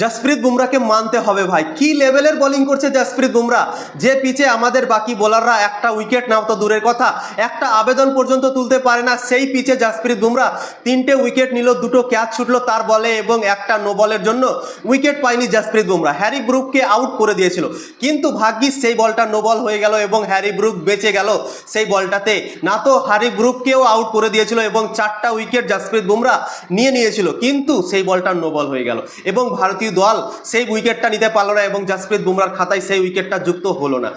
জসপ্রীত বুমরাকে মানতে হবে ভাই। কি লেভেলের বোলিং করছে জসপ্রীত বুমরা যে পিচে আমাদের বাকি বোলাররা একটা উইকেট নাও তো দূরের কথা, একটা আবেদন পর্যন্ত তুলতে পারে না, সেই পিচে জসপ্রীত বুমরা তিনটে উইকেট নিল, দুটো ক্যাচ ছুটলো তার বলে এবং একটা নো বলের জন্য উইকেট পায়নি জসপ্রীত বুমরা হ্যারি ব্রুককে আউট করে দিয়েছিল। কিন্তু ভাগ্যিস সেই বলটা নো বল হয়ে গেল এবং হ্যারি ব্রুক বেঁচে গেল সেই বলটাতে। না তো হ্যারি ব্রুককেও আউট করে দিয়েছিল এবং চারটা উইকেট জসপ্রীত বুমরা নিয়ে নিয়েছিল, কিন্তু সেই বলটা নো বল হয়ে গেল এবং ভারতীয় দল সেই উইকেটটা নিতে পারল না এবং জাসপ্রীত বুমরার খাতায় সেই উইকেটটা যুক্ত হলো না।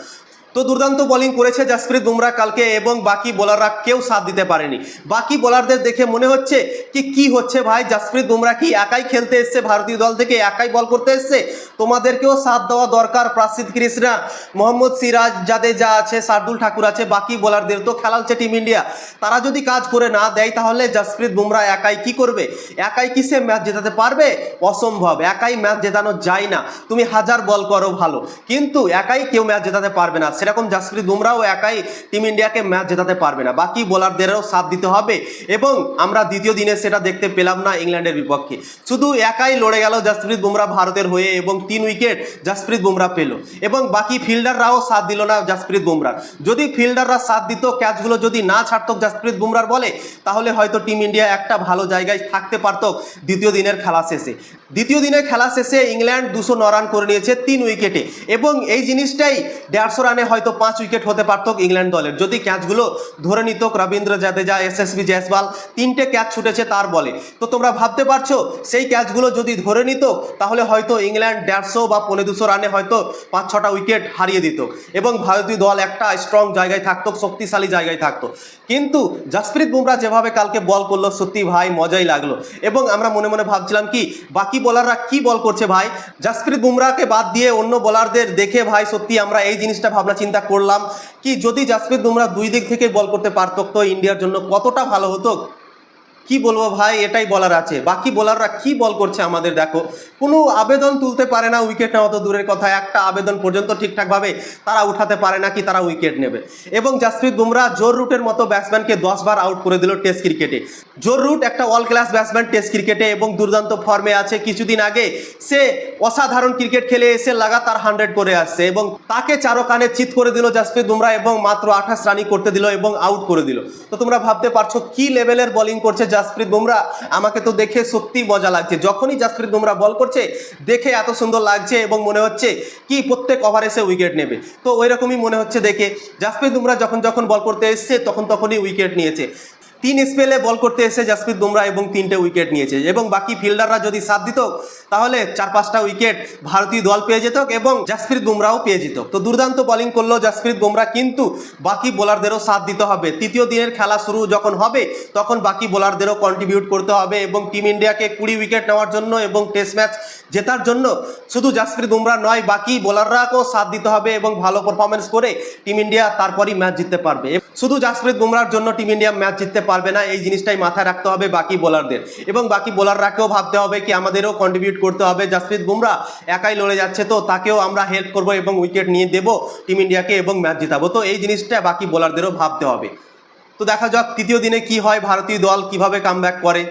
তো দুর্দান্ত বোলিং করেছে জসপ্রীত বুমরা কালকে এবং বাকি বোলাররা কেউ সাথ দিতে পারেনি। বাকি বোলারদের দেখে মনে হচ্ছে কি কি হচ্ছে ভাই? জসপ্রীত বুমরা কি একাই খেলতে এসছে? ভারতীয় দল থেকে একাই বল করতে এসছে? তোমাদেরকেও সাথ দেওয়া দরকার প্রাসিদ কৃষ্ণা, মোহাম্মদ সিরাজ জাদেজা আছে, শার্দুল ঠাকুর আছে, বাকি বোলারদের তো খেলাচ্ছে টিম ইন্ডিয়া তারা যদি কাজ করে না দেয় তাহলে জসপ্রীত বুমরা একাই কি করবে? একাই কি সে ম্যাচ জেতাতে পারবে? অসম্ভব, একাই ম্যাচ জেতানো যায় না। তুমি হাজার বল করো ভালো, কিন্তু একাই কেউ ম্যাচ জেতাতে পারবে না। সেরকম জসপ্রীত বুমরাও একাই টিম ইন্ডিয়াকে ম্যাচ জেতাতে পারবে না। বাকি বোলারদেরও সাথ দিতে হবে এবং আমরা দ্বিতীয় দিনে সেটা দেখতে পেলাম না ইংল্যান্ডের বিপক্ষে। শুধু একাই লড়ে গেল জসপ্রীত বুমরা ভারতের হয়ে এবং তিন উইকেট জসপ্রীত বুমরা পেল এবং বাকি ফিল্ডাররাও সাথ দিল না জসপ্রীত বুমরার যদি ফিল্ডাররা সাথ দিত, ক্যাচগুলো যদি না ছাড়তো জসপ্রীত বুমরার বলে, তাহলে হয়তো টিম ইন্ডিয়া একটা ভালো জায়গায় থাকতে পারত দ্বিতীয় দিনের খেলা শেষে। দ্বিতীয় দিনের খেলা শেষে ইংল্যান্ড দুশো ন রান করে নিয়েছে তিন উইকেটে এবং এই জিনিসটাই দেড়শো রানে হয়তো পাঁচ উইকেট হতে পারত ইংল্যান্ড দলের। যদি ক্যাচগুলো ধরে নিত রবীন্দ্র জাদেজা, এসএসবি জয়সওয়াল, তিনটে ক্যাচ ছুটেছে তার বলে। তো তোমরা ভাবতে পারছ, সেই ক্যাচগুলো যদি ধরে নিত, তাহলে হয়তো ইংল্যান্ড দেড়শো বা পনেরো দুশো রানে হয়তো পাঁচ ছটা উইকেট হারিয়ে দিত। এবং ভারতীয় দল একটা স্ট্রং জায়গায় থাকতো, শক্তিশালী জায়গায় থাকতো। কিন্তু জসপ্রীত বুমরা যেভাবে কালকে বল করল, সত্যি ভাই, মজাই লাগল। এবং আমরা মনে মনে ভাবছিলাম কি, বাকি বোলাররা কি বল করছে ভাই? জসপ্রীত বুমরাকে বাদ দিয়ে অন্য বোলারদের দেখে ভাই, সত্যি আমরা এই জিনিসটা ভাবনা চিন্তা করলাম, কি যদি জাসপ্রীত বুমরা দুই দিক থেকে বল করতে পারতো, তো ইন্ডিয়ার জন্য কতটা ভালো হতো? কি বলব ভাই? এটাই বলার আছে। বাকি বোলাররা কি বল করছে আমাদের দেখো। কোনো আবেদন তুলতে পারে না উইকেট নেওয়া তো দূরের কথা। একটা আবেদন পর্যন্ত ঠিকঠাকভাবে তারা উঠাতে পারে না কি তারা উইকেট নেবে। এবং জাসপ্রীত বুমরা জোর রুটের মতো ব্যাটসম্যানকে দশবার আউট করে দিল টেস্ট ক্রিকেটে জোর রুট একটা অল ক্লাস ব্যাটসম্যান টেস্ট ক্রিকেটে এবং দুর্দান্ত ফর্মে আছে। কিছুদিন আগে সে অসাধারণ ক্রিকেট খেলে এসে লাগাতার হান্ড্রেড করে আসছে এবং তাকে চারো কানে চিত করে দিল জাসপ্রীত বুমরা এবং মাত্র আঠাশ রানই করতে দিল এবং আউট করে দিল। তো তোমরা ভাবতে পারছ কি লেভেলের বোলিং করছে জাসপ্রীত বুমরা, আমাকে তো দেখে সত্যি মজা লাগছে। যখনই জাসপ্রীত বুমরা বল করছে, দেখে এত সুন্দর লাগছে এবং মনে হচ্ছে কি প্রত্যেক ওভারে সে উইকেট নেবে। তো ওই রকমই মনে হচ্ছে দেখে। জাসপ্রীত বুমরা যখন যখন বল করতে এসছে, তখন তখনই উইকেট নিয়েছে। তিন স্পেলে বল করতে এসে জাসপ্রীত বুমরা এবং তিনটে উইকেট নিয়েছে। এবং বাকি ফিল্ডাররা যদি সাথ দিত, তাহলে চার পাঁচটা উইকেট ভারতীয় দল পেয়ে যেত এবং জাসপ্রীত বুমরাও পেয়ে যেত। তো দুর্দান্ত বোলিং করল জাসপ্রীত বুমরা কিন্তু বাকি বোলারদেরও সাথ দিতে হবে। তৃতীয় দিনের খেলা শুরু যখন হবে, তখন বাকি বোলারদেরও কন্ট্রিবিউট করতে হবে এবং টিম ইন্ডিয়াকে কুড়ি উইকেট নেওয়ার জন্য এবং টেস্ট ম্যাচ জেতার জন্য শুধু জাসপ্রীত বুমরা নয়, বাকি বোলাররাকেও সাথ দিতে হবে এবং ভালো পারফরমেন্স করে টিম ইন্ডিয়া তারপরই ম্যাচ জিততে পারবে। শুধু জাসপ্রীত বুমরার জন্য টিম ইন্ডিয়া ম্যাচ জিততে পারবে না, এই জিনিসটাই মাথায় রাখতে হবে বাকি বোলারদের। এবং বাকি বোলাররাকেও ভাবতে হবে কি আমাদেরও কন্ট্রিবিউট করতে হবে। জাসপ্রীত বুমরা একাই লড়ে যাচ্ছে, তো তাকেও আমরা হেল্প করব এবং উইকেট নিয়ে দেব টিম ইন্ডিয়াকে এবং ম্যাচ জিতাবো। তো এই জিনিসটা বাকি বোলারদেরও ভাবতে হবে। তো দেখা যাক, তৃতীয় দিনে কি হয়, ভারতীয় দল কীভাবে কামব্যাক করে।